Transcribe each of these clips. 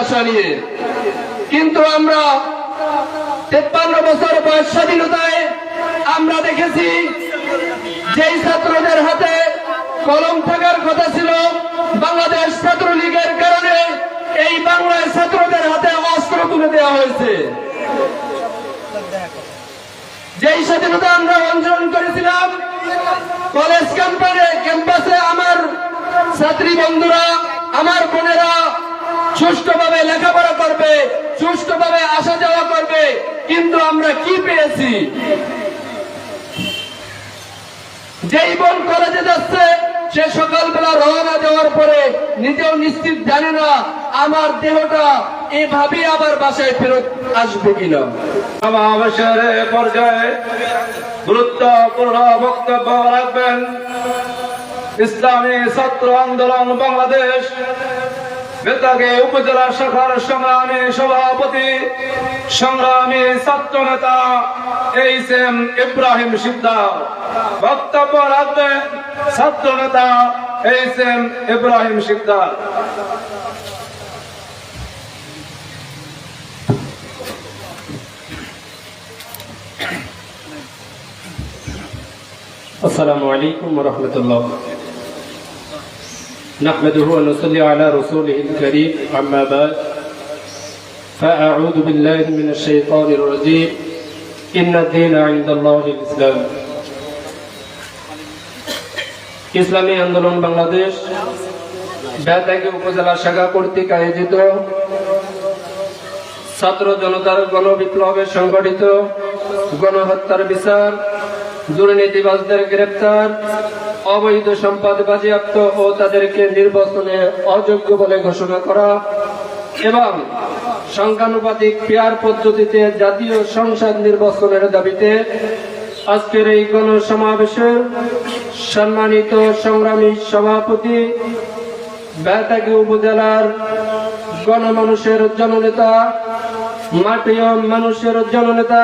আশা নিয়ে। কিন্তু আমরা তেপ্পান্ন বছর বয়স স্বাধীনতায় আমরা দেখেছি, যেই ছাত্রদের হাতে কলম থাকার কথা ছিল, বাংলাদেশ ছাত্রলীগের কারণে এই বাংলায় ছাত্রদের হাতে অস্ত্র তুলে দেওয়া হয়েছে। যেই স্বাধীনতা আমরা অঞ্চলন করেছিলাম, কলেজ ক্যাম্পাসে আমার ছাত্রী বন্ধুরা, আমার বোনেরা সুষ্ঠুভাবে লেখাপড়া করবে, সুষ্ঠুভাবে আসা যাওয়া করবে, কিন্তু আমরা কি পেয়েছি? যেই বোন কলেজে যাচ্ছে, সে সকালবেলা রওনা দেওয়ার পরে নিজেও নিশ্চিত জানে না আমার দেহটা এভাবে আবার বাসায় ফেরত আসবে কিনা। গুরুত্বপূর্ণ বক্তব্য রাখবেন। ইসলামী ছাত্র আন্দোলন বাংলাদেশ। বেতাগে উপজেলা শাখার সংগ্রামী সভাপতি, সংগ্রামী ছাত্র নেতা এইচ এম ইব্রাহিম সিদ্দার বক্তব্য রাখবেন ছাত্র নেতা এইচ এম ইব্রাহিম সিদ্দার আসসালামু আলাইকুম রহমতুল্লাহ। نحمده ونصلي على رسوله الكريم أما بعد فأعوذ بالله من الشيطان الرجيم إن الدين عند الله الإسلام ইসলামী আন্দোলন বাংলাদেশ বেতাগী উপজেলা শাখা কর্তৃক আয়োজিত ছাত্র জনতার গণবিপ্লবে সংগঠিত গণহত্যার বিচার দুর্নীতিবাজদের গ্রেপ্তার অবৈধ সম্পদ বাজেয়াপ্ত ও তাদেরকে নির্বাচনে অযোগ্য বলে ঘোষণা করা এবং সংখ্যানুপাতিক পেয়ার পদ্ধতিতে জাতীয় সংসদ নির্বাচনের দাবিতে আজকের এই গণসমাবেশের সম্মানিত সংগ্রামী সভাপতি বেতাগী উপজেলার গণমানুষের জননেতা মাটিয় মানুষের জননেতা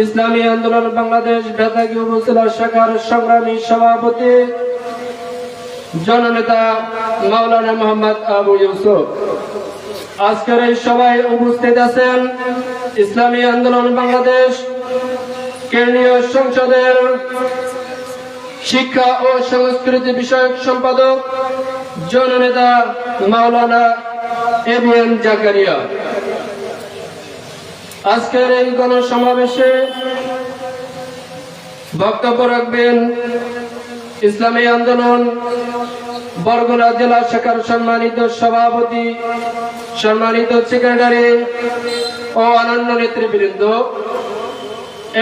ইসলামী আন্দোলন বাংলাদেশ বেতাগী উপজেলা শাখার সংগ্রামী সভাপতি জননেতা মাওলানা মোহাম্মদ আবু ইউসুফ। আজকের এই সভায় উপস্থিত আছেন ইসলামী আন্দোলন বাংলাদেশ কেন্দ্রীয় সংসদের শিক্ষা ও সংস্কৃতি বিষয়ক সম্পাদক জননেতা মাওলানা এবিএম জাকারিয়া। আজকের এই গণসমাবেশে বক্তব্য রাখবেন ইসলামী আন্দোলন, বরগুনা জেলা শাখার সম্মানিত সভাপতি, সম্মানিত সেক্রেটারি ও অন্যান্য নেতৃবৃন্দ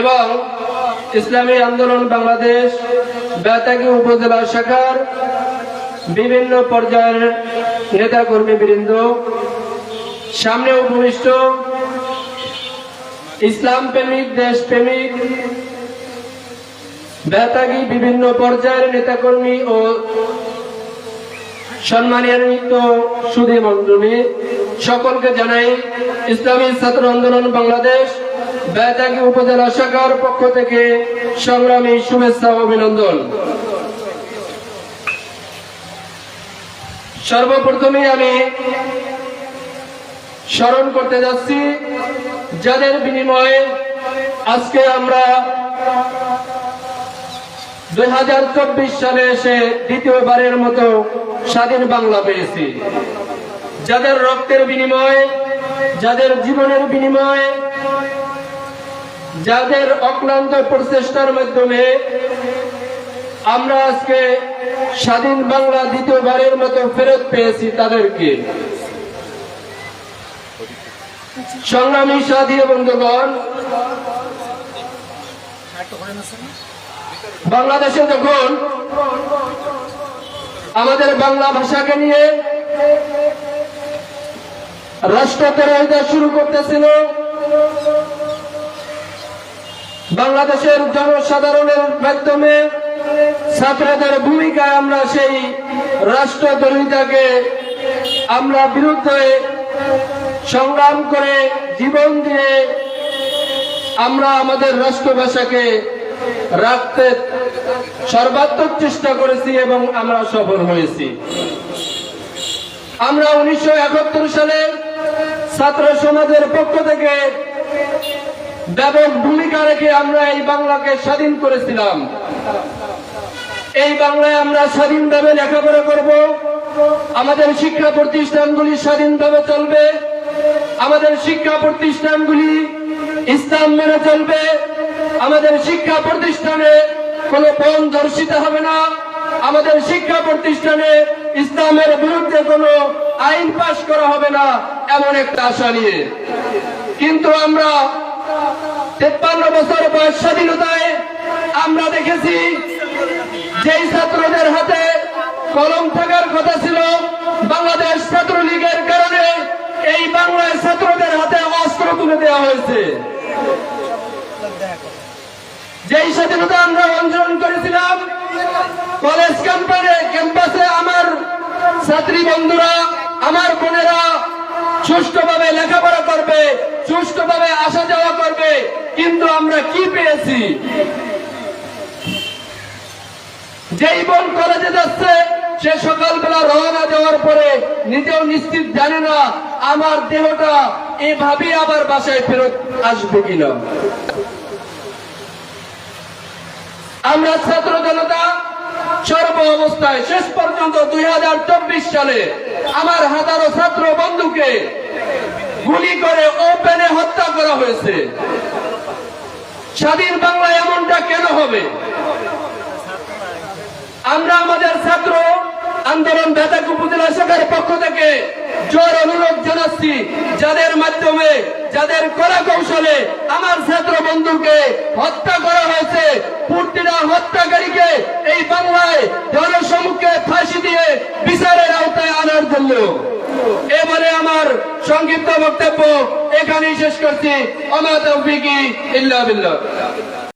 এবং ইসলামী আন্দোলন বাংলাদেশ বেতাগী উপজেলা শাখার বিভিন্ন পর্যায়ের নেতাকর্মী বৃন্দ সামনে উপবিষ্ট ইসলাম প্রেমিক, দেশ প্রেমিক, বেতাগী বিভিন্ন পর্যায়ের নেতাকর্মী ও সম্মানিত সুদী মন্ডলী সকলকে জানাই ইসলামী ছাত্র আন্দোলন বাংলাদেশ বেতাগী উপজেলা শাখার পক্ষ থেকে সংগ্রামী শুভেচ্ছা অভিনন্দন। সর্বপ্রথমে আমি স্মরণ করতে যাচ্ছি। যাদের বিনিময়ে আজকে আমরা দুই হাজার চব্বিশ সালে এসে দ্বিতীয়বারের মতো স্বাধীন বাংলা পেয়েছি। যাদের রক্তের বিনিময়ে, যাদের জীবনের বিনিময়ে, যাদের অক্লান্ত প্রচেষ্টার মাধ্যমে আমরা আজকে স্বাধীন বাংলা দ্বিতীয়বারের মতো ফেরত পেয়েছি তাদেরকে। সংগ্রামী বন্ধুগণ, বাংলাদেশে যখন আমাদের বাংলা ভাষাকে নিয়ে রাষ্ট্রদ্রোহিতা শুরু করতেছিল, বাংলাদেশের জনসাধারণের মাধ্যমে ছাত্রদের ভূমিকায় আমরা সেই রাষ্ট্রদ্রোহিতাকে আমরা বিরুদ্ধে সংগ্রাম করে জীবন দিয়ে আমরা আমাদের রাষ্ট্রভাষাকে রাখতে সর্বাত্মক চেষ্টা করেছি এবং আমরা সফল হয়েছি। আমরা উনিশশো একাত্তর সালে ছাত্র সমাজের পক্ষ থেকে ব্যাপক ভূমিকা রেখে আমরা এই বাংলাকে স্বাধীন করেছিলাম। এই বাংলায় আমরা স্বাধীনভাবে লেখাপড়া করব। আমাদের শিক্ষা প্রতিষ্ঠানগুলি স্বাধীনভাবে চলবে। আমাদের শিক্ষা প্রতিষ্ঠানগুলি ইসলাম মেনে চলবে। আমাদের শিক্ষা প্রতিষ্ঠানে কোনো পণ দর্শিত হবে না। আমাদের শিক্ষা প্রতিষ্ঠানে ইসলামের বিরুদ্ধে কোনো আইন পাশ করা হবে না, এমন একটা আশা নিয়ে। কিন্তু আমরা তেপ্পান্ন বছর বয়স স্বাধীনতায় আমরা দেখেছি, যেই ছাত্রদের হাতে কলম থাকার কথা ছিল, বাংলাদেশ ছাত্রলীগের এই বাংলায় ছাত্রদের হাতে অস্ত্র তুলে দেওয়া হয়েছে। যেই স্বাধীনতা আমরা অঞ্চলন করেছিলাম, কলেজ ক্যাম্পাসে ক্যাম্পাসে আমার ছাত্রী বন্ধুরা, আমার বোনেরা সুষ্ঠুভাবে লেখাপড়া করবে, সুষ্ঠুভাবে আসা যাওয়া করবে, কিন্তু আমরা কি পেয়েছি? যেই বোন কলেজে যাচ্ছে, সে সকালবেলা রওনা দেওয়ার পরে নিজেও নিশ্চিত জানে না আমার দেহটা এভাবে আবার বাসায় ফেরত আসবে কিনা। আমরা ছাত্র জনতা, সর্ব অবস্থায় শেষ পর্যন্ত দুই সালে আমার হাজারো ছাত্র বন্ধুকে গুলি করে ওপেনে হত্যা করা হয়েছে। স্বাধীন বাংলা এমনটা কেন হবে? আমরা আমাদের ছাত্র আন্দোলন বেতাক উপজেলা শাখার পক্ষ থেকে জোর অনুরোধ জানাচ্ছি, যাদের মাধ্যমে, যাদের কলা কৌশলে আমার ছাত্র বন্ধুকে হত্যা করা হয়েছে, পূর্তিরা হত্যাকারীকে এই বাংলায় জনসমুখে ফাঁসি দিয়ে বিচারের আওতায় আনার জন্য। এবারে আমার সংক্ষিপ্ত বক্তব্য এখানেই শেষ করছি। তৌফিকি ইল্লা